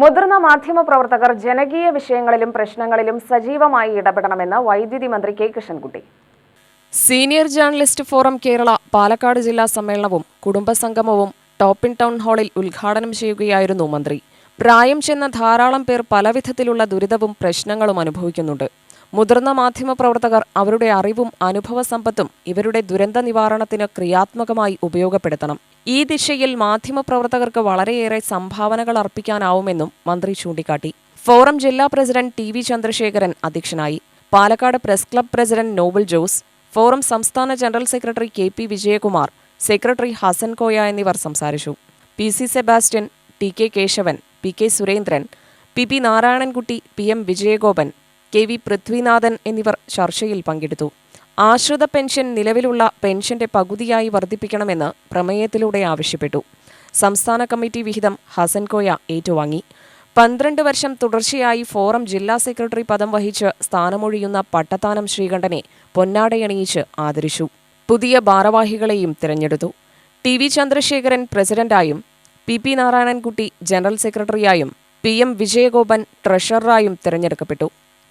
മുതിർന്ന മാധ്യമ പ്രവർത്തകർ ജനകീയ വിഷയങ്ങളിലും പ്രശ്നങ്ങളിലും സജീവമായി ഇടപെടണമെന്ന് വൈദ്യുതി മന്ത്രി K Krishnankutty. Senior journalist forum Kerala Palakkad ജില്ലാ സമ്മേളനവും കുടുംബസംഗമവും ടോപ്പിൻ ടൗൺ ഹാളിൽ ഉദ്ഘാടനം ചെയ്യുകയായിരുന്നു മന്ത്രി. പ്രായം ചെന്ന ധാരാളം പേർ പലവിധത്തിലുള്ള ദുരിതവും പ്രശ്നങ്ങളും അനുഭവിക്കുന്നുണ്ട്. മുതിർന്ന മാധ്യമപ്രവർത്തകർ അവരുടെ അറിവും അനുഭവ സമ്പത്തും ഇവരുടെ ദുരന്ത നിവാരണത്തിന് ക്രിയാത്മകമായി ഉപയോഗപ്പെടുത്തണം. ഈ ദിശയിൽ മാധ്യമപ്രവർത്തകർക്ക് വളരെയേറെ സംഭാവനകൾ അർപ്പിക്കാനാവുമെന്നും മന്ത്രി ചൂണ്ടിക്കാട്ടി. ഫോറം ജില്ലാ പ്രസിഡന്റ് ടി വി ചന്ദ്രശേഖരൻ അധ്യക്ഷനായി. Palakkad press club president Nobel Jose forum സംസ്ഥാന general secretary K P Vijayakumar secretary Hasan Koya എന്നിവർ സംസാരിച്ചു. P C Sebastian T K Keshavan P K Surendran P P Narayanankutty P M Vijayagopan K V Prithvinathan എന്നിവർ ചർച്ചയിൽ പങ്കെടുത്തു. ആശ്രിത pension നിലവിലുള്ള പെൻഷന്റെ പകുതിയായി വർദ്ധിപ്പിക്കണമെന്ന് പ്രമേയത്തിലൂടെ ആവശ്യപ്പെട്ടു. സംസ്ഥാന കമ്മിറ്റി വിഹിതം ഹസൻകോയ ഏറ്റുവാങ്ങി. പന്ത്രണ്ട് വർഷം തുടർച്ചയായി ഫോറം ജില്ലാ സെക്രട്ടറി പദം വഹിച്ച് സ്ഥാനമൊഴിയുന്ന പട്ടത്താനം ശ്രീകണ്ഠനെ പൊന്നാടയണിയിച്ച് ആദരിച്ചു. പുതിയ ഭാരവാഹികളെയും തിരഞ്ഞെടുത്തു. ടി വി ചന്ദ്രശേഖരൻ പ്രസിഡന്റായും പി പി നാരായണൻകുട്ടി ജനറൽ സെക്രട്ടറിയായും പി എം വിജയഗോപൻ ട്രഷററായും തിരഞ്ഞെടുക്കപ്പെട്ടു.